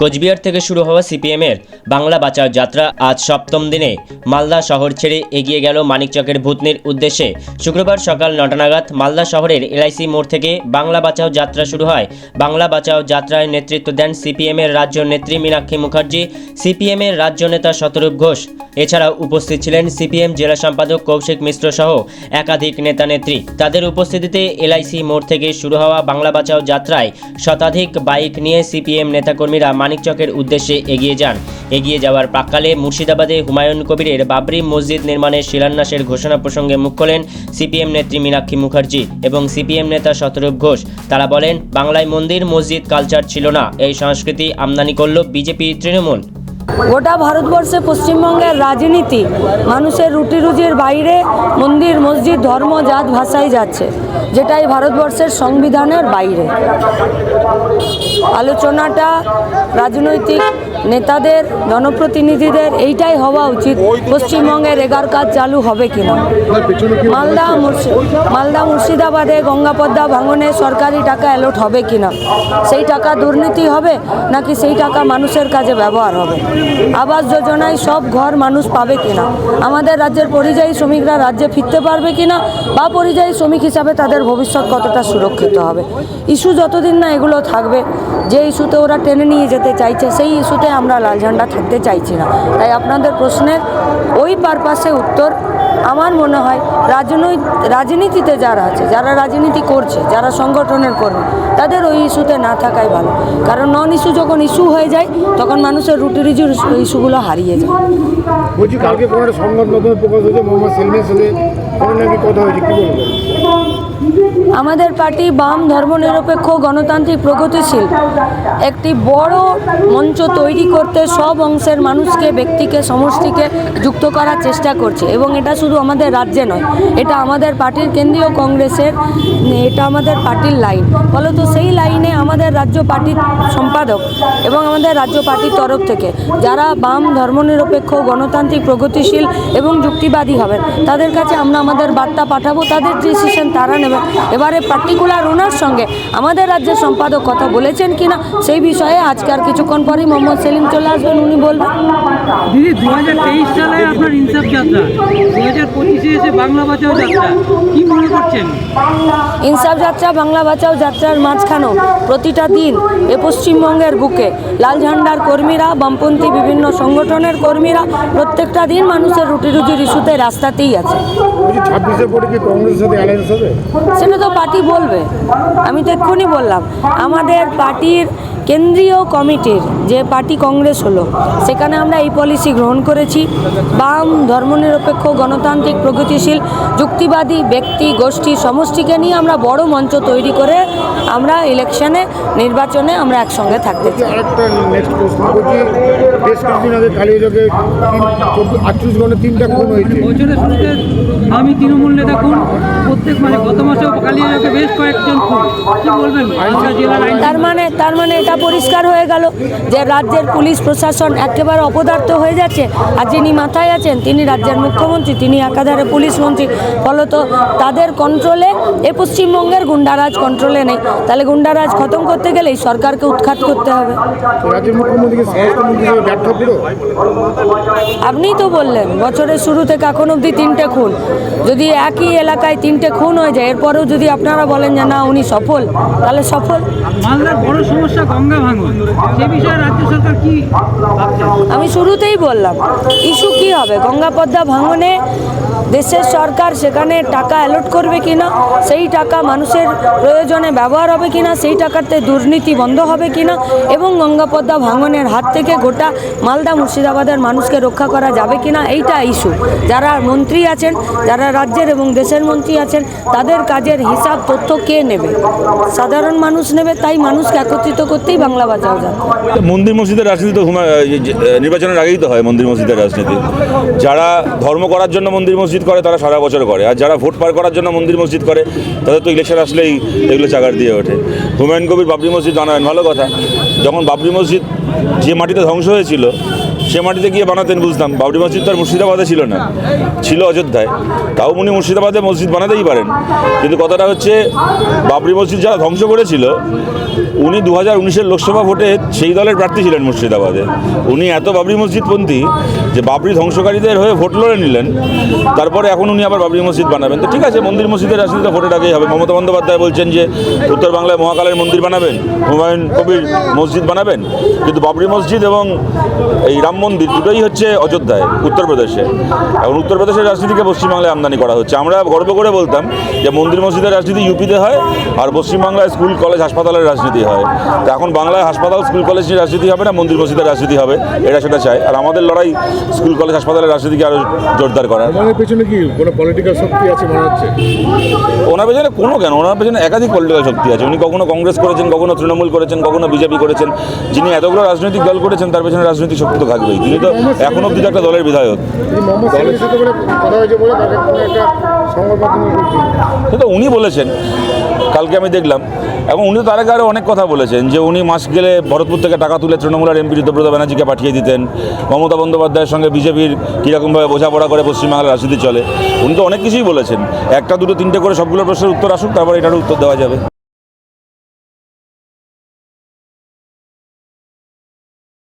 কোচবিহার থেকে শুরু হওয়া সিপিএমের বাংলা বাঁচাও যাত্রা আজ সপ্তম দিনে। মালদা শহর ছেড়ে এগিয়ে গেল মানিকচকের ভূতনির উদ্দেশ্যে। শুক্রবার সকাল নটা নাগাদ মালদা শহরের এলআইসি মোড় থেকে বাংলা বাঁচাও যাত্রা শুরু হয়। বাংলা বাঁচাও যাত্রায় নেতৃত্ব দেন সিপিএমের রাজ্য নেত্রী মীনাক্ষী মুখার্জি, সিপিএমের রাজ্য নেতা শতরূপ ঘোষ। এছাড়াও উপস্থিত ছিলেন সিপিএম জেলা সম্পাদক কৌশিক মিশ্র সহ একাধিক নেতা নেত্রী। তাদের উপস্থিতিতে এলআইসি মোড় থেকে শুরু হওয়া বাংলা বাঁচাও যাত্রায় শতাধিক বাইক নিয়ে সিপিএম নেতাকর্মীরা মানিকচকের উদ্দেশ্যে এগিয়ে যান। এগিয়ে যাওয়ার প্রাক্কালে মুর্শিদাবাদে হুমায়ুন কবিরের বাবরি মসজিদ নির্মাণের শিলান্যাসের ঘোষণা প্রসঙ্গে মুখ খোলেন সিপিএম নেত্রী মীনাক্ষী মুখার্জি এবং সিপিএম নেতা শতরূপ ঘোষ। তারা বলেন, বাংলায় মন্দির, মসজিদ, কালচার ছিল না। এই সংস্কৃতি আমদানি করল বিজেপি তৃণমূল। গোটা ভারতবর্ষে পশ্চিমবঙ্গের রাজনীতি, মানুষের রুটি রুজির বাইরে মন্দির, মসজিদ, ধর্ম, জাত ভাষায় যাচ্ছে, যেটাই ভারতবর্ষের সংবিধানের বাইরে। আলোচনাটা রাজনৈতিক নেতাদের, জনপ্রতিনিধিদের এইটাই হওয়া উচিত পশ্চিমবঙ্গের এগার কাজ চালু হবে কিনা। মালদা মালদা মুর্শিদাবাদে গঙ্গাপদ্মা ভাঙনে সরকারি টাকা অ্যালোট হবে কিনা? সেই টাকা দুর্নীতি হবে, নাকি সেই টাকা মানুষের কাজে ব্যবহার হবে? আবাস যোজনায় সব ঘর মানুষ পাবে কিনা? আমাদের রাজ্যের পরিযায়ী শ্রমিকরা রাজ্যে ফিরতে পারবে কিনা? বা পরিযায়ী শ্রমিক হিসাবে তাদের ভবিষ্যৎ কতটা সুরক্ষিত হবে? ইস্যু যতদিন না এগুলো থাকবে, যে ইস্যুতে ওরা টেনে নিয়ে যেতে চাইছে, সেই ইস্যুতে আমরা লাল ঝান্ডা থাকতে চাইছি না। তাই আপনাদের প্রশ্নের ওই পারপাসে উত্তর আমার মনে হয় রাজনৈতিক রাজনীতিতে যারা আছে, যারা রাজনীতি করছে, যারা সংগঠনের কর্মী, তাদের ওই ইস্যুতে না থাকাই ভালো। কারণ নন ইস্যু যখন ইস্যু হয়ে যায়, তখন মানুষের রুটি রুজির ইস্যুগুলো হারিয়ে যায়। বলছি, কালকে কোনো সংবাদ মাধ্যমে প্রকাশ হয়েছে, মোহাম্মদ সাথে কোনো নাকি কথা হয়েছে, কি বলব আমাদের পার্টি বাম ধর্মনিরপেক্ষ গণতান্ত্রিক প্রগতিশীল। একটি বড় মঞ্চ তৈরি করতে সব অংশের মানুষকে, ব্যক্তিকে, সমষ্টিকে যুক্ত করার চেষ্টা করছে এবং এটা শুধু আমাদের রাজ্যে নয়, এটা আমাদের পার্টির কেন্দ্রীয় কংগ্রেসের, এটা আমাদের পার্টির লাইন। ফলত সেই লাইনে আমাদের রাজ্য পার্টির সম্পাদক এবং আমাদের রাজ্য পার্টির তরফ থেকে যারা বাম ধর্মনিরপেক্ষ, গণতান্ত্রিক, প্রগতিশীল এবং যুক্তিবাদী হবেন, তাদের কাছে আমরা আমাদের বার্তা পাঠাবো। তাদের ডিসিশন তারা নেবেন। এবারে পার্টিকুলার ওনার সঙ্গে আমাদের রাজ্যের সম্পাদক কথা বলেছেন কিনা সেই বিষয়ে আজকে আর কিছুক্ষণ পরেই মোহাম্মদ সেলিম চলে আসবেন উনি বলবেন। দিদি দু হাজার তেইশ সালে আপনার ইনসাফ যাত্রা দু হাজার পঁচিশে এসে বাংলা বাঁচাও যাত্রা কি মনে করছেন? ইনসাফ যাত্রা বাংলা বাঁচাও যাত্রার মাঝখানেও প্রতিটা দিন এ পশ্চিমবঙ্গের বুকে লাল ঝান্ডার কর্মীরা বামপন্থী বিভিন্ন সংগঠনের কর্মীরা প্রত্যেকটা দিন মানুষের রুটি রুজির ইস্যুতে রাস্তাতেই আছে। ছাব্বিশের পরে কি কংগ্রেসের সাথে অ্যালায়েন্স হবে? সেটা তো পার্টি বলবে। আমি তো এক্ষুনি বললাম। আমাদের পার্টির কেন্দ্রীয় কমিটির যে পার্টি কংগ্রেস হলো সেখানে আমরা এই পলিসি গ্রহণ করেছি। বাম ধর্মনিরপেক্ষ গণতান্ত্রিক প্রগতিশীল যুক্তিবাদী ব্যক্তি গোষ্ঠী সমষ্টিকে নিয়ে আমরা বড় মঞ্চ তৈরি করে আমরা ইলেকশনে নির্বাচনে আমরা একসঙ্গে থাকতে চাই। আরেকটা নেক্সট প্রশ্ন করছি। বেশ কিছুদিন আগে কালিয়াচকে আটচল্লিশ ঘণ্টা তিনটা খুন হয়েছে। বছরের শুরুতে আমি তৃণমূল নেতা খুন প্রত্যেক মানে গত মাসেও কালিয়াকে বেশ কয়েকজন খুন। কি বলবেন? তার মানে তার মানে এটা পরিষ্কার হয়ে গেল যে রাজ্যের পুলিশ প্রশাসন একেবারে অপদার্থ হয়ে যাচ্ছে আর যিনি মাথায় আছেন তিনি রাজ্যের মুখ্যমন্ত্রী তিনি একাধারে পুলিশ মন্ত্রী। ফলত তাদের কন্ট্রোলে এ পশ্চিমবঙ্গের গুন্ডারাজ কন্ট্রোলে নেই। তাহলে গুন্ডারাজ খতম করতে গেলেই সরকারকে উৎখাত করতে হবে। আপনিই তো বললেন বছরের শুরু থেকে এখন অবধি তিনটে খুন। যদি একই এলাকায় তিনটে খুন হয়ে যায় এরপরেও যদি আপনারা বলেন যে না উনি সফল তাহলে সফল। মালদার বড় সমস্যা গঙ্গা ভাঙন। সে বিষয়ে আমি শুরুতেই বললাম ইস্যু কি হবে? গঙ্গা পদ্মা ভাঙনে দেশের সরকার সেখানে টাকা অ্যালট করবে কিনা সেই টাকা মানুষের প্রয়োজনে ব্যবহার হবে কিনা সেই টাকাতে দুর্নীতি বন্ধ হবে কিনা এবং গঙ্গাপদ্মা ভাঙনের হাত থেকে গোটা মালদা মুর্শিদাবাদের মানুষকে রক্ষা করা যাবে কিনা এইটা ইস্যু যারা মন্ত্রী আছেন, যারা রাজ্যের এবং দেশের মন্ত্রী আছেন, তাদের কাজের হিসাব তথ্য কে নেবে? সাধারণ মানুষ নেবে, তাই মানুষকে একত্রিত করতেই বাংলা বাঁচাও যায় মন্দির মসজিদের রাজনীতি তো নির্বাচনের আগেই তো হয় মন্দির মসজিদের রাজনীতি। যারা ধর্ম করার জন্য মন্দির মসজিদ করে, তারা সারা বছর করে। আর যারা ভোট পার করার জন্য মন্দির মসজিদ করে, তাদের তো ইলেকশন আসলেই এগুলো চাগার দিয়ে ওঠে। হুমায়ুন কবির বাবরি মসজিদ বানাবেন ভালো কথা। যখন বাবরি মসজিদ যে মাটিতে ধ্বংস হয়েছিল, সে মাটিতে গিয়ে বানাতেন বুঝতাম। বাবরি মসজিদ তো আর মুর্শিদাবাদে ছিল না, ছিল অযোধ্যায়। তাও উনি মুর্শিদাবাদে মসজিদ বানাতেই পারেন। কিন্তু কথাটা হচ্ছে, বাবরি মসজিদ যারা ধ্বংস করেছিল, উনি দু হাজার উনিশের লোকসভা ভোটে সেই দলের প্রার্থী ছিলেন মুর্শিদাবাদে। উনি এত বাবরি মসজিদপন্থী যে বাবরি ধ্বংসকারীদের হয়ে ভোট লড়ে নিলেন তারপরে এখন উনি আবার বাবরি মসজিদ বানাবেন। তো ঠিক আছে, মন্দির মসজিদের রাজনীতিতে ভোটের আগেই হবে। মমতা বন্দ্যোপাধ্যায় বলছেন যে, উত্তর বাংলায় মহাকালের মন্দির বানাবেন, হুমায়ুন কবির মসজিদ বানাবেন। কিন্তু বাবরি মসজিদ এবং এই রাম মন্দির দুটোই হচ্ছে অযোধ্যায়, উত্তরপ্রদেশে। এখন উত্তরপ্রদেশের রাজনীতিকে পশ্চিমবাংলায় আমদানি করা হচ্ছে। আমরা গর্ব করে বলতাম যে, মন্দির মসজিদের রাজনীতি ইউপিতে হয় আর পশ্চিমবাংলায় স্কুল, কলেজ, হাসপাতালের রাজনীতি হয়। তো এখন বাংলায় হাসপাতাল, স্কুল, কলেজ নিয়ে রাজনীতি হবে না, মন্দির মসজিদের রাজনীতি হবে, এটা সেটা চায় আর আমাদের লড়াই স্কুল, কলেজ, হাসপাতালের রাজনীতিকে আরও জোরদার করা আমাদের পেছনে কি কোনো পলিটিক্যাল শক্তি আছে মনে হচ্ছে? ওনার পেছনে কোনো কেন? ওনার পেছনে একাধিক পলিটিক্যাল শক্তি আছে। উনি কখনো কংগ্রেস করেছেন কখনো তৃণমূল করেছেন কখনো বিজেপি করেছেন। যিনি এতগুলো রাজনৈতিক দল করেছেন তার পেছনে রাজনৈতিক শক্তি তো থাকবেই। তিনি তো এখন অব্দি তো একটা দলের বিধায়ক। কিন্তু উনি বলেছেন কালকে আমি দেখলাম এবং উনি তার আগে আরও অনেক কথা বলেছেন যে উনি মাস গেলে ভরতপুর থেকে টাকা তুলে তৃণমূলের এমপি ঋতুব্রত ব্যানার্জিকে পাঠিয়ে দিতেন, মমতা বন্দ্যোপাধ্যায়ের সঙ্গে বিজেপির কীরকমভাবে বোঝাপড়া করে পশ্চিমবাংলার রাজনীতি চলে। উনি তো অনেক কিছুই বলেছেন। একটা, দুটো, তিনটে করে সবগুলো প্রশ্নের উত্তর আসুক, তারপরে এটারও উত্তর দেওয়া যাবে।